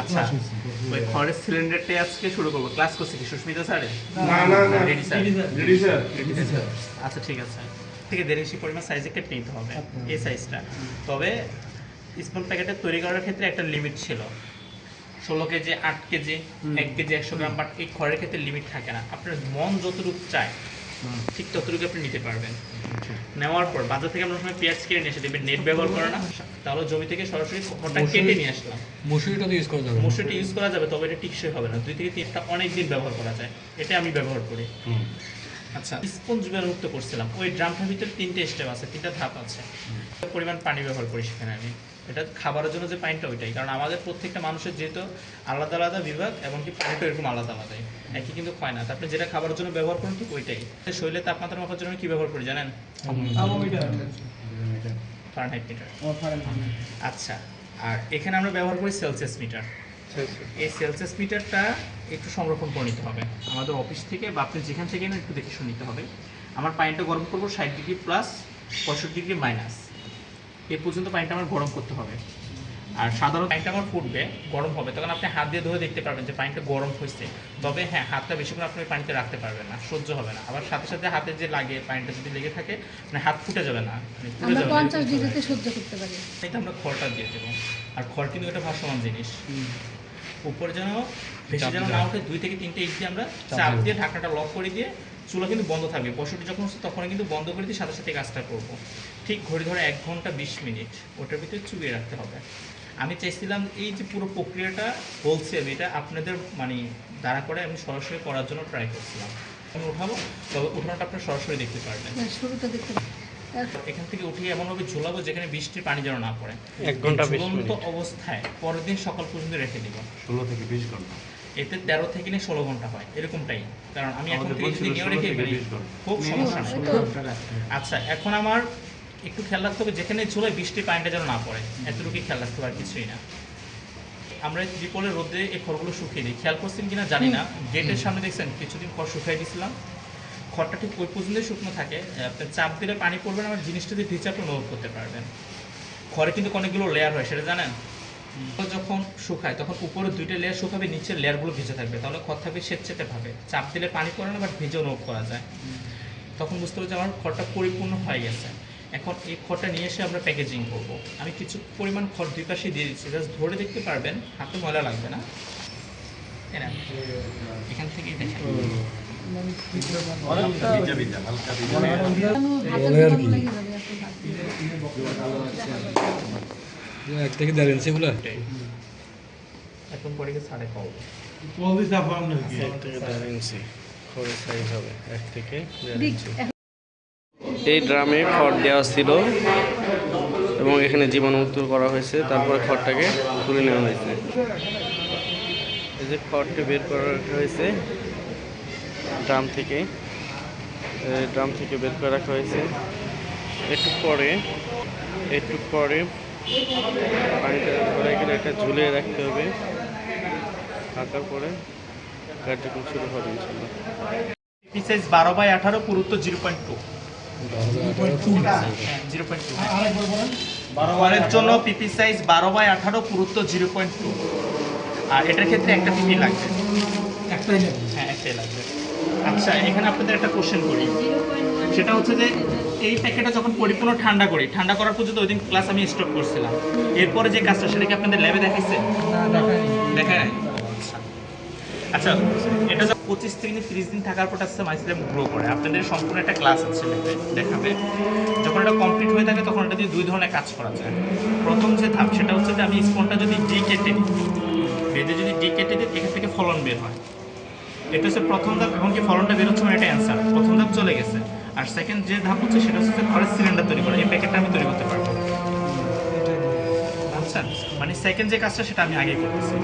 আচ্ছা। ওই খড়ের সিলিন্ডারটাই আজকে শুরু করব। ক্লাস করছে কি সুস্মিতা স্যারে না না না রেডি স্যার রেডি স্যার আচ্ছা ঠিক আছে। থেকে দেড় ইঞ্চি পরিমাণ সাইজে কেটে নিতে হবে এই সাইজটা তবে স্পুন প্যাকেটের তৈরি করার ক্ষেত্রে একটা লিমিট ছিল। ষোলো কেজি আট কেজি এক কেজি একশো গ্রাম বাট এই খড়ের ক্ষেত্রে লিমিট থাকে না। আপনার মন যতটুকু চায় ঠিক ততটুকু আপনি নিতে পারবেন। নেওয়ার পর বাজার থেকে আমরা সময় পেঁয়াজ কিনে নিয়ে এসে দেখবেন নেট ব্যবহার করে না। তাহলে জমি থেকে সরাসরি খড়টা কেটে নিয়ে আসলাম। মুসুরিটা তো ইউজ করা যাবে। মসুরটি ইউজ করা যাবে তবে এটা টিকসই হবে না। দুই থেকে তিনটা অনেক দিন ব্যবহার করা যায়। এটা আমি ব্যবহার করি। আচ্ছা স্পঞ্জ মুক্ত করছিলাম। ওই ড্রামটার ভিতরে তিনটে স্টেপ আছে তিনটা ধাপ আছে। পরিমাণ পানি ব্যবহার করি সেখানে আমি। এটা খাবারের জন্য যে পানিটা ওইটাই। কারণ আমাদের প্রত্যেকটা মানুষের যেহেতু আলাদা আলাদা বিভাগ এমনকি পানিটা এরকম আলাদা আলাদাই। একই কিন্তু হয় না। তারপরে যেটা খাবারের জন্য ব্যবহার করুন ঠিক ওইটাই। শরীরের তাপমাত্রা মাপার জন্য কি ব্যবহার করি জানেন? ফারেনহাইট মিটার আচ্ছা আর এখানে আমরা ব্যবহার করি সেলসিয়াস মিটার এই সেলসিয়াস মিটারটা একটু সংরক্ষণ করে নিতে হবে। আমাদের অফিস থেকে বা আপনি যেখান থেকে একটু দেখে শুনে নিতে হবে। আমার পানিটা গরম করব ষাট ডিগ্রি প্লাস পঁয়ষট্টি ডিগ্রি মাইনাস এ পর্যন্ত পানিটা আমার গরম করতে হবে। আর সাধারণ পানিটা আমার ফুটবে গরম হবে। তখন আপনি হাত দিয়ে ধরে দেখতে পারবেন যে পানিটা গরম হয়েছে। তবে হ্যাঁ হাতটা বেশিক্ষণ আপনি পানিতে রাখতে পারবেন না সহ্য হবে না। আবার সাথে সাথে হাতে যে লাগে পানিটা যদি লেগে থাকে মানে হাত ফুটে যাবে না মানে আমরা পঞ্চাশ ডিগ্রিতে সহ্য করতে পারি। এটা আমরা খড়টা দিয়ে দেবো। আর খড় কিন্তু একটা ভাসমান জিনিস। উপরে যেন বেশি যেন না ওঠে দুই থেকে তিনটে দিয়ে আমরা চাপ দিয়ে ঢাকনাটা লক করে দিয়ে চুলা কিন্তু বন্ধ থাকবে। পশুটি যখন হচ্ছে তখন কিন্তু বন্ধ করে দিয়ে সাথে সাথে কাজটা করব। ঠিক ঘড়ি ধরে এক ঘণ্টা বিশ মিনিট ওটার ভিতরে চুবিয়ে রাখতে হবে। আমি চাইছিলাম এই যে পুরো প্রক্রিয়াটা বলছি আমি এটা আপনাদের মানে দাঁড়া করে আমি সরাসরি করার জন্য ট্রাই করছিলাম। আমি উঠাবো? তবে উঠানোটা আপনারা সরাসরি দেখতে পারবেন। শুরুটা দেখতে এখান থেকে উঠিয়ে এমনভাবে ঝোলাবো যেখানে বৃষ্টির পানি যেন না পড়ে। এক ঘণ্টা ঝুলন্ত অবস্থায় পরের দিন সকাল পর্যন্ত রেখে দিব। ষোলো থেকে বিশ ঘণ্টা। এতে তেরো থেকে নিয়ে ষোলো ঘণ্টা হয় এরকমটাই। কারণ আমি এখন থেকে যদি বলছিল নিয়েও 16 রেখে থেকে ফেলি। 20 ঘণ্টা। খুব সমস্যা হয়। তো। আচ্ছা এখন আমার একটু খেয়াল রাখতে হবে যেখানে ঝোলায় বৃষ্টির পানিটা যেন না পড়ে। এতটুকুই খেয়াল রাখতে হবে আর কিছুই না। আমরা ত্রিপলের রোদে এই খড়গুলো শুকিয়ে দিই। খেয়াল করছেন কিনা জানি না। গেটের সামনে দেখছেন কিছুদিন পর শুকিয়ে দিয়েছিলাম। খড়টা ঠিক ওই পর্যন্তই শুকনো থাকে। আপনার চাপ দিলে পানি পড়বে না আমার জিনিসটা দিয়ে ভিজে আপনি অনুভব করতে পারবেন। খড়ে কিন্তু অনেকগুলো লেয়ার হয় সেটা জানেন? যখন শুকায় তখন উপরে দুইটা লেয়ার শুকাবে নিচের লেয়ারগুলো ভিজে থাকবে। তাহলে খড় থাকবে স্বেচ্ছেতে ভাবে চাপ দিলে পানি পড়ে না বাট ভিজে অনুভব করা যায়। তখন বুঝতে হবে যে আমার খড়টা পরিপূর্ণ হয়ে গেছে। এখন এই খড়টা নিয়ে এসে আমরা প্যাকেজিং করব। আমি কিছু পরিমাণ খড় দুই পাশে দিয়ে দিচ্ছি। জাস্ট ধরে দেখতে পারবেন হাতে ময়লা লাগবে না। এখান থেকেই দেখেন ভিজা ভিজা হালকা ভিজা কেন হাতে বলে আর গরম কি? লেগে যাবে এত ভাত দিয়ে। এক থেকে এখন পরে সাড়ে এক থেকে ইঞ্চি হবে এক থেকে দেড় দিক, ইঞ্চি এখন এই ড্রামে খড় দেওয়া ছিল এবং এখানে জীবাণুমুক্ত করা হয়েছে। তারপরে খড়টাকে তুলে নেওয়া হয়েছে। এই যে খড়টি বের করা রাখা হয়েছে। ড্রাম থেকে। ড্রাম থেকে বের করে রাখা হয়েছে। একটু পরে একটু পরে পানিটা ধরে গেলে এটা ঝুলিয়ে রাখতে হবে। রাখার পরে কার্যক্রম শুরু হবে ইনশাল্লাহ পি সাইজ বারো বাই আঠারো পুরুত্ব জিরো পয়েন্ট টু জন্য পিপি সাইজ বারো বাই আঠারো পুরুত্ব জিরো পয়েন্ট টু। আর এটার ক্ষেত্রে একটা পিপি লাগবে। একটাই হ্যাঁ একটাই লাগবে। আচ্ছা এখানে আপনাদের একটা কোশ্চেন করি। সেটা হচ্ছে যে এই প্যাকেটটা যখন পরিপূর্ণ ঠান্ডা করি ঠান্ডা করার পর্যন্ত ওই দিন ক্লাস আমি স্টপ করছিলাম এরপরে যে কাজটা সেটা কি আপনাদের ল্যাবে দেখাইছে? দেখা নাই? আচ্ছা আচ্ছা এটা পঁচিশ থেকে তিরিশ দিন থাকার পর আস্তে মাইসিলাম গ্রো করে। আপনাদের সম্পূর্ণ একটা ক্লাস আছে দেখাবে যখন এটা কমপ্লিট হয়ে থাকে তখন এটা দিয়ে দুই ধরনের কাজ করা যায়। প্রথম যে ধাপ সেটা হচ্ছে যে আমি স্পনটা যদি ডি কেটে দিই বেঁধে যদি ডি কেটে দিই এখান থেকে ফলন বের হয়। এটা হচ্ছে প্রথম ধাপ এখন কি ফলনটা বের হচ্ছে মানে এটা অ্যান্সার প্রথম ধাপ চলে গেছে। আর সেকেন্ড যে ধাপ হচ্ছে সেটা হচ্ছে ঘরের সিলিন্ডার তৈরি করা এই প্যাকেটটা আমি তৈরি করতে পারব। আচ্ছা মানে সেকেন্ড যে কাজটা সেটা আমি আগে করতেছি।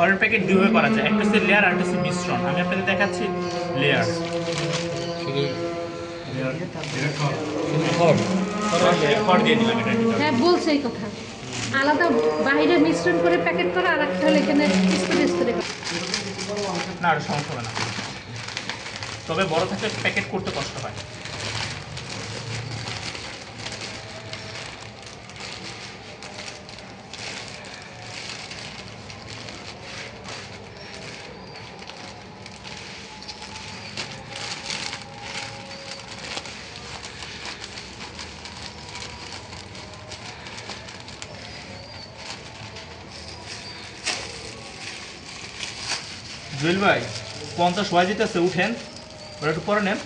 ঘরের প্যাকেট দুইভাবে করা যায়। একটা হচ্ছে লেয়ার আর একটা হচ্ছে মিশ্রণ। আমি আপনাদের দেখাচ্ছি লেয়ার হ্যাঁ বলছে এই কথা। আলাদা বাইরে মিশ্রণ করে প্যাকেট করা আর একটা হলো এখানে না আর সমস্যা হবে না। তবে বড় থাকলে প্যাকেট করতে কষ্ট হয়। জুয়েল ভাই পঞ্চাশ হয়ে যেতেছে উঠেন। ওরা একটু পরে নেন।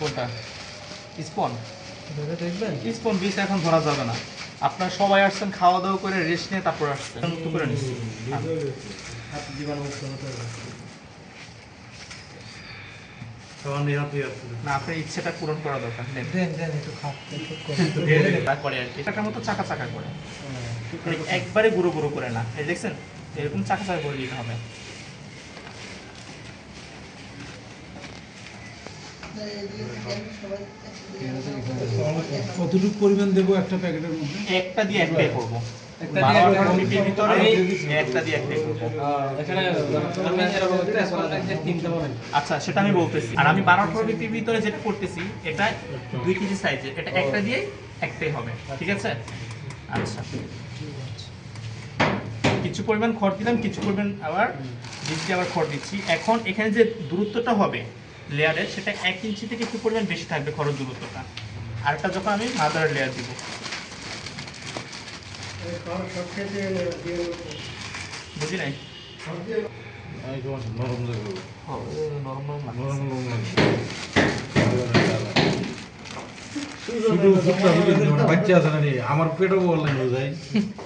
কোনটা? স্পন। স্পন বিষ এখন ধরা যাবে না। আপনার সবাই আসছেন খাওয়া দাওয়া করে রেস্ট নিয়ে তারপর আসছেন। মুক্ত করে নিচ্ছি তখন নিহতই না আপনার ইচ্ছেটা পূরণ করা দরকার। নেন। তা করে আর কি। টাকার মতো চাকা চাকা করে মানে একবারে গুঁড়ো গুঁড়ো করে না। এই দেখছেন? এরকম চাকা চাকা করে দিতে হবে। কতটুকু পরিমাণ দেবো একটা প্যাকেটের মধ্যে? একটা দিয়ে একটাই করব। আচ্ছা সেটা আমি বলতেছি। আর আমি বারো আঠারো বিপির ভিতরে যেটা করতেছি এটা দুই কেজি সাইজের এটা একটা দিয়ে একটাই হবে। ঠিক আছে? আচ্ছা। কিছু পরিমাণ খড় দিলাম কিছু পরিমাণ আবার দিচ্ছি আবার খড় দিচ্ছি। এখন এখানে যে দূরত্বটা হবে লেয়ারের সেটা এক ইঞ্চি থেকে একটু পরিমাণ বেশি থাকবে খড়ের দূরত্বটা। আরেকটা যখন আমি মাদার লেয়ার দিব। বুঝি নাই? আমি নরম নরম নরম শুধু ফুটটা বুঝে দিও না, বাচ্চা আছে না আমার পেটও বললেন বোঝাই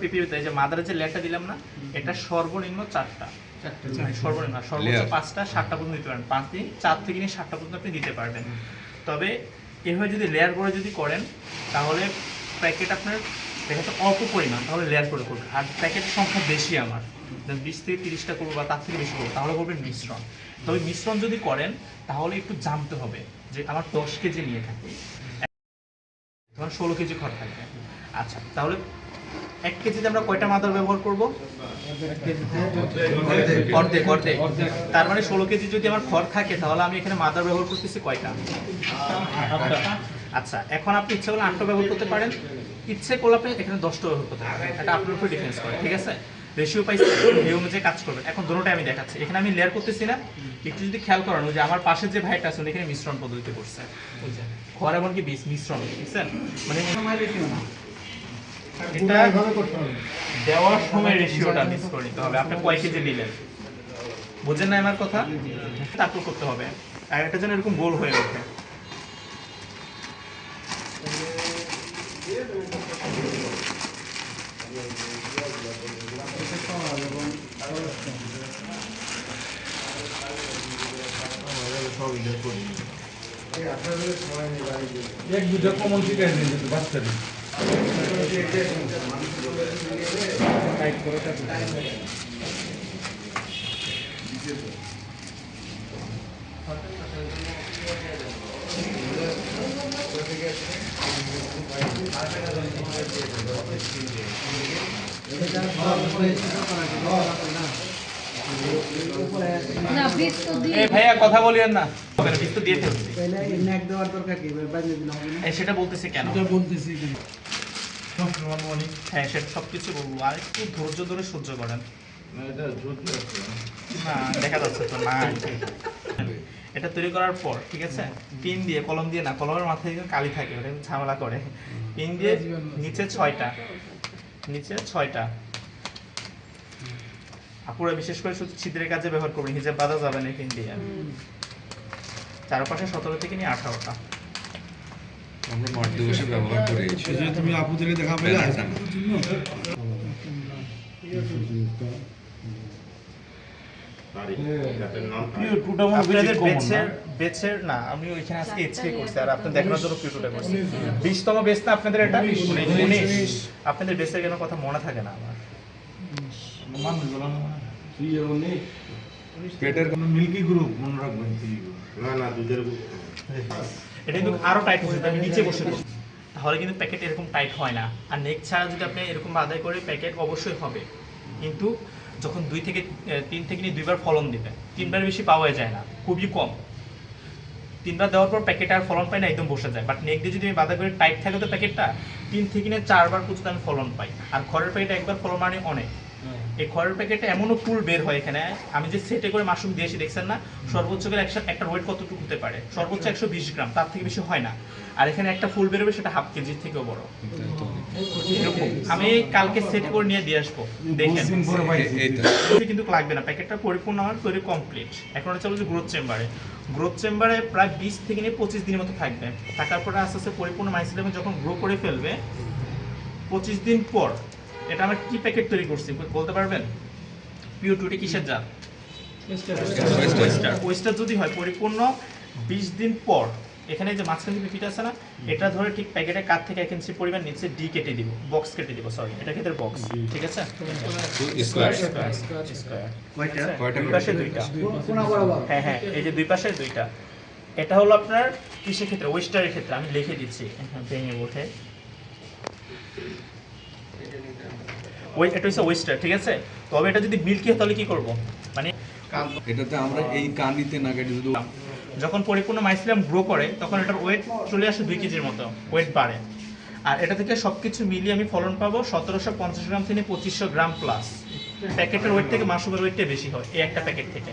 পিপিতে সর্বনিম্ন মানে সর্বনিম্ন পাঁচটা সাতটা পাঁচ দিন চার থেকে সাতটা পর্যন্ত আপনি পারবেন তবে এভাবে যদি যদি করেন তাহলে প্যাকেট আপনার অল্প পরিমাণ তাহলে লেয়ার করে করবেন আর প্যাকেটের সংখ্যা বেশি আমার বিশ থেকে তিরিশটা করব বা তার থেকে বেশি করব তাহলে করবেন মিশ্রণ তবে মিশ্রণ যদি করেন তাহলে একটু জানতে হবে যে আমার দশ কেজি নিয়ে থাকি তোমার ষোলো কেজি খড় থাকবে আচ্ছা তাহলে এক কেজিতে আমরা কয়টা মাদার ব্যবহার করব? অর্ধেক অর্ধেক তার মানে ষোলো কেজি যদি আমার খড় থাকে, তাহলে আমি এখানে মাদার ব্যবহার করতেছি কয়টা? আচ্ছা এখন আপনি ইচ্ছে করলে আটটা ব্যবহার করতে পারেন। ইচ্ছে করলে আপনি এখানে দশটা ব্যবহার করতে পারেন। এটা আপনার উপর ডিফেন্স করে, ঠিক আছে? রেশিও পাইছি, এই অনুযায়ী কাজ করবেন এখন দুটোটাই আমি দেখাচ্ছি। এখানে আমি লেয়ার করতেছি না। একটু যদি খেয়াল করেন ওই যে আমার পাশের যে ভাইটা আছে এখানে মিশ্রণ পদ্ধতিতে করছে। খড় এমনকি বীজ মিশ্রণ বুঝছেন? মানে এটা দেওয়ার সময় রেশিওটা মিস করে নিতে হবে। আপনি কয় কেজি নিলেন? বুঝেন না আমার কথা? তারপর করতে হবে। আর এটা যেন এরকম গোল হয়ে ওঠে। সব এটা করি। এক দুটা কমন শিখাই দিন বাচ্চাদের তো দিয়ে এই ভাইয়া কথা বলিয়েন না। বীজ তো দিয়ে ফেলছি দেওয়ার দরকার কি? বাইরে দিলে হবে না? এই সেটা বলতেছি কেন? এটা বলতেছি হ্যাঁ সেটা সবকিছু বলব। আর একটু ধৈর্য ধরে সহ্য করেন। না, দেখা যাচ্ছে তো না এটা তৈরি করার পর ঠিক আছে? পিন দিয়ে কলম দিয়ে না কলমের মাথায় কালি থাকে ওটা ঝামেলা করে। পিন দিয়ে নিচে ছয়টা। নিচে ছয়টা। আপুরা বিশেষ করে শুধু ছিদ্রের কাজে ব্যবহার করবেন হিজাব বাঁধা যাবে না দিয়ে চারপাশে সতেরো থেকে নিয়ে আঠারোটা। আমরা মাঠ দিবসে ব্যবহার করে তুমি আপুদেরকে মনে আপনাদের বেচের না? বেচের না আমি ওইখানে আজকে এইচকে করছি আর আপনার দেখানোর জন্য পিউটুটা করছি। বিশতম বেচ না আপনাদের এটা? উনিশ। আপনাদের বেচের কেন কথা মনে থাকে না আমার? না। এটা কিন্তু আরও টাইট নিচে বসে। তাহলে কিন্তু প্যাকেট এরকম টাইট হয় না। আর নেক ছাড়া যদি আপনি এরকম বাধাই করে প্যাকেট অবশ্যই হবে। কিন্তু যখন দুই থেকে তিন থেকে নিয়ে দুইবার ফলন দিবে তিনবার বেশি পাওয়া যায় না, খুবই কম। তিনবার দেওয়ার পর প্যাকেট আর ফলন পাই না একদম বসে যায়। বাট নেক দিয়ে যদি আমি বাধা করে টাইট থাকে তো প্যাকেটটা তিন থেকে না চারবার পর্যন্ত আমি ফলন পাই। আর খড়ের প্যাকেট একবার ফলন মানে অনেক। এই খড়ের প্যাকেটটা এমনও ফুল বের হয় এখানে। আমি যে সেটে করে মাশরুম দিয়েছি দেখছেন না? সর্বোচ্চ করে একটা ওয়েট কতটুকু হতে পারে? সর্বোচ্চ একশো বিশ গ্রাম তার থেকে বেশি হয় না। আর এখানে একটা ফুল বেরোবে সেটা হাফ কেজির থেকেও বড়। আমি কালকে সেট করে নিয়ে দিয়ে আসব দেখেন। কিন্তু লাগবে না প্যাকেটটা পরিপূর্ণ আমার তৈরি কমপ্লিট এখন হচ্ছে হলো যে গ্রোথ চেম্বারে গ্রোথ চেম্বারে প্রায় বিশ থেকে নিয়ে পঁচিশ দিনের মতো থাকবে। থাকার পরে আস্তে আস্তে পরিপূর্ণ মাইসিলামে যখন গ্রো করে ফেলবে পঁচিশ দিন পর এটা আমরা কি প্যাকেট তৈরি করছি? বলতে পারবেন? পিও টুটি কিসের জাত? ওয়েস্টার যদি হয় পরিপূর্ণ বিশ দিন পর এখানে যে মাঝখানে যে পিপিটা আছে না এটা ধরে ঠিক প্যাকেটে কাঠ থেকে এক ইঞ্চি পরিমাণ নিচে ডি কেটে দিব বক্স কেটে দিব সরি এটা ক্ষেত্রে বক্স ঠিক আছে? স্কোয়ার। কয়টা? কয়টা দুই পাশে দুইটা। হ্যাঁ হ্যাঁ এই যে দুই পাশে দুইটা এটা হলো আপনার কিসের ক্ষেত্রে? ওয়েস্টারের ক্ষেত্রে আমি লিখে দিচ্ছি ভেঙে ওঠে ওই এটা হচ্ছে ওয়েস্টার ঠিক আছে? তবে এটা যদি মিল্কি হয় তাহলে কি করব? মানে এটাতে আমরা এই কানিতে না কেটে শুধু যখন পরিপূর্ণ মাইসিলাম গ্রো করে, তখন এটার ওয়েট চলে আসে দুই কেজির মতো ওয়েট বাড়ে। আর এটা থেকে সব কিছু মিলিয়ে আমি ফলন পাবো সতেরোশো পঞ্চাশ গ্রাম থেকে পঁচিশশো গ্রাম প্লাস প্যাকেটের ওয়েট থেকে মাশরুমের ওয়েটটা বেশি হয়, এই একটা প্যাকেট থেকে।